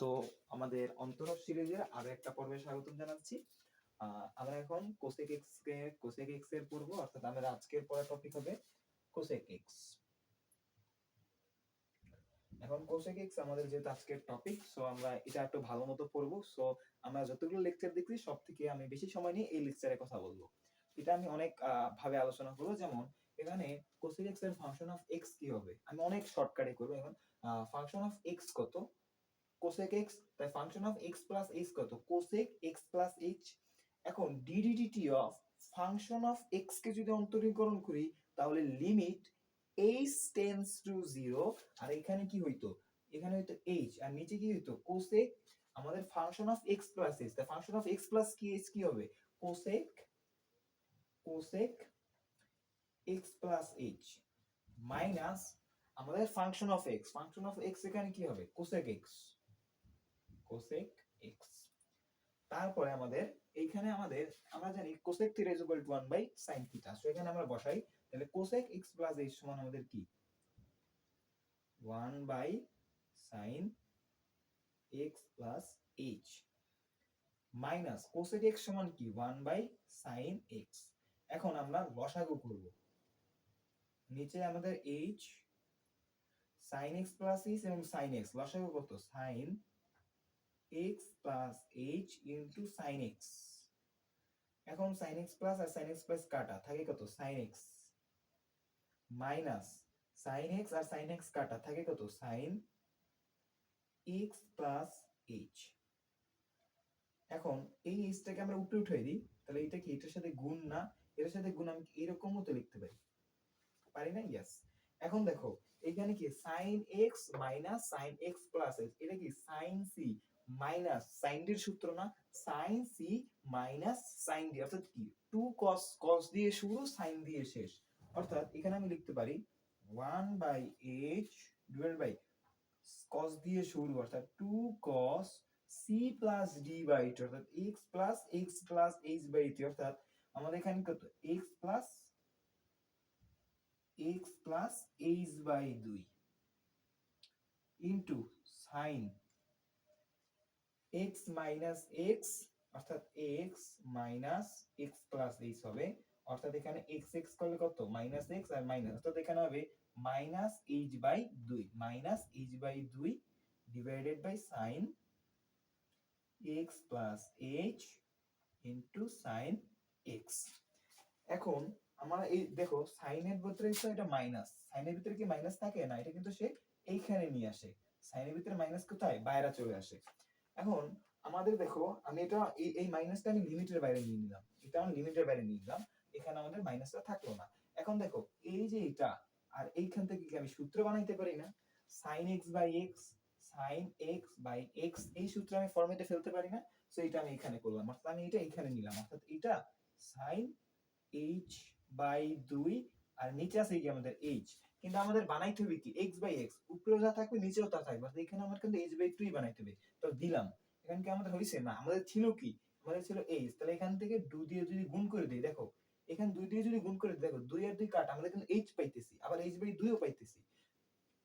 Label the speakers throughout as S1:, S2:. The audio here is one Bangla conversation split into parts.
S1: তো আমাদের অন্তরক সিরিজের আরও একটা পর্বে স্বাগতম জানাচ্ছি। আমরা এখন কোসেক এক্স কে কোসেক এক্সের পড়ব অর্থাৎ আমাদের আজকের পড়া টপিক হবে কোসেক এক্স এখন কোসেক এক্স আমাদের যেহেতু আজকের টপিক সো আমরা এটা একটু ভালো মতো পড়ব। সো আমরা যতগুলো লেকচার দেখছি সব থেকে আমি বেশি সময় নিয়ে এই লেকচারে কথা বলব। এটা আমি অনেক ভাবে আলোচনা করব। যেমন, এখানে কোসেক এক্সের ফাংশন অফ এক্স কি হবে? আমি অনেক শর্টকাটে করব এখন। ফাংশন অফ এক্স কত? কোসেক এক্স তাই function of x plus h কত? কোসেক এক্স প্লাস এইচ এখন ডিডিডিটি অফ ফাংশন অফ এক্স কে যদি অন্তরীকরণ করি, তাহলে limit h tends to zero আর এখানে কি হইতো? এখানে হইতো এইচ আর নিচে কি হইতো? কোসেক আমাদের ফাংশন অফ এক্স প্লাস তাই ফাংশন অফ এক্স প্লাস কি? এইচ কি হবে? Cosec cosec x plus h minus আমাদের function of x function of x এখানে কি হবে? কোসেক এক্স কোসেক এক্স তারপরে আমাদের, এইখানে আমাদের, আমরা জানি cosec theta is equal to 1 by sin theta so এখানে আমরা বসাই, তাহলে কোসেক x প্লাস h সমান আমাদের কি? 1 by sin x plus h minus cosec x সমান কি? 1 বাই sin x এখন আমরা লসাগু করব। নিচে আমাদের h, sin x plus h এবং sin x লসাগু কত sin x plus h into sin x. এখন sin x প্লাস আর sin x প্লাস কাটা, থাকে কত? sin x minus sin x আর sin x কাটা, থাকে কত? sin x plus h. এখন এই h টাকে আমরা উপরে উঠিয়ে দিই, তাহলে এটা কি? এটার সাথে গুণ না, এটার সাথে গুণ আমি এরকম মতো লিখতে পারি? পারি না? ইয়েস এখন দেখো, এখানে কি? sin x minus sin x plus এটা কি? sin c মাইনাস সাইন ডির সূত্র না sine C minus sine D অর্থাৎ কি? টু কস কস দিয়ে শুরু সাইন দিয়ে শেষ। অর্থাৎ এখানে আমি লিখতে পারি one by h divide by cos দিয়ে শুরু, অর্থাৎ two cos C plus D by two অর্থাৎ x plus x plus h by three অর্থাৎ আমাদের এখানে কত? X plus x plus h by দুই into sine x minus x, অর্থাৎ x minus x plus h হবে। অর্থাৎ এখানে x x করলে কত? মাইনাস x আর মাইনাস অর্থাৎ এখানে হবে মাইনাস এইচ বাই দুই। মাইনাস এইচ বাই দুই divided by sine x plus h into sine x এখন আমরা এই, দেখো, সাইনের ভিতরে তো এটা মাইনাস সাইনের ভিতরে কি মাইনাস থাকে? না, এটা কিন্তু সে এইখানে নিয়ে আসে। সাইনের ভিতরে মাইনাস কোথায়? বাইরে চলে আসে। এখন আমাদের দেখো, আমি এটা এই এই মাইনাসটা আমি লিমিটের বাইরে নিয়ে নিলাম। এটা আমি লিমিটের বাইরে নিয়ে নিলাম। এখানে আমাদের মাইনাসটা থাকল না। এখন দেখো, এই যে এটা, আর এইখান থেকে কি আমি সূত্র বানাইতে পারি না? Sine x by x sine x by x এই সূত্র আমি ফর্মেটে ফেলতে পারি না। সো এটা আমি এখানে করলাম। অর্থাৎ আমি এটা এখানে নিলাম। অর্থাৎ এটা সাইন এইচ বাই দুই, আর নিচে আছে কি আমাদের এইচ কিন্তু আমাদের বানাইতে হবে কি? এক্স বাই এক্স উপরেও যা থাকবে, নিচেও তা থাকবে। অর্থাৎ এখানে আমার কিন্তু এইচ বাই টুই বানাইতে হবে। তো দিলাম। এখানে কি আমাদের হয়েছে না, আমাদের ছিল কি? আমাদের ছিল এইচ তাহলে এখান থেকে দুই দিয়ে যদি গুণ করে দিই, দেখো, এখানে দুই দিয়ে যদি গুণ করে দেখো, দুই আর দুই কাট, আমাদের কিন্তু এইচ পাইতেছি। আবার এইচ বাই দুইও পাইতেছি।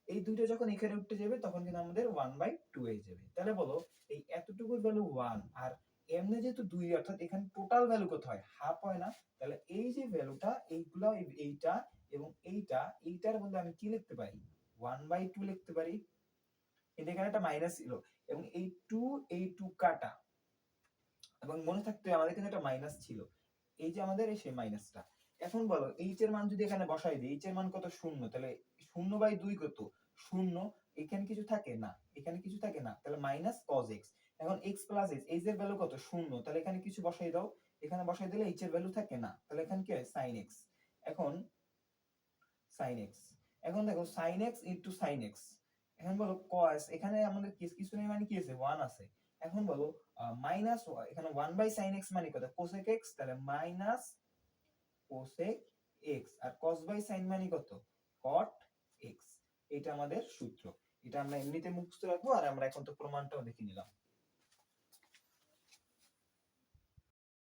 S1: এই দুইটা যখন এখানে উঠতে যাবে, তখন কিন্তু আমাদের ওয়ান বাই টু হয়ে যাবে। তাহলে বলো, এই এতটুকুর ভ্যালু ওয়ান আর এমনি যেহেতু দুই, অর্থাৎ এখানে টোটাল ভ্যালু কত হয়? হাফ হয় না। তাহলে এই যে ভ্যালুটা এইগুলো, এইটা এবং এইটা, এইটার মধ্যে আমি কি লিখতে পারি? ওয়ান বাই টু লিখতে পারি। কিন্তু এখানে একটা মাইনাস ছিল। এবং এই টু এই টু কাটা। এবং মনে থাকতে আমাদের কিন্তু একটা মাইনাস ছিল। এই যে আমাদের সেই মাইনাসটা এখন বলো এইচ এর মান যদি এখানে বসাই দিই এইচ এর মান কত? শূন্য। তাহলে শূন্য বাই দুই কত? শূন্য। এখানে কিছু থাকে? না। এখানে কিছু থাকে? না। তাহলে মাইনাস কজ এক্স এখন এক্স প্লাস এক্স এইচ এর ভ্যালু কত? শূন্য। তাহলে এখানে কিছু বসাই দাও। এখানে বসাই দিলে এইচ এর ভ্যালু থাকে? না। তাহলে এখানে কি হয়? সাইন এক্স এখন সাইন এক্স এখন দেখো sine x into sine x এখন বলো কস এখানে আমাদের কিছু নেই মানে কি আছে? ওয়ান আছে। এখন বলো মাইনাস এখানে ওয়ান বাই সাইন এক্স মানে কত? কোসেক এক্স তাহলে মাইনাস কোসেক এক্স আর কস বাই সাইন মানে কত? কট এক্স এটা আমাদের সূত্র। এটা আমরা এমনিতে মুখস্থ রাখব, আর আমরা এখন তো প্রমাণটাও দেখে নিলাম।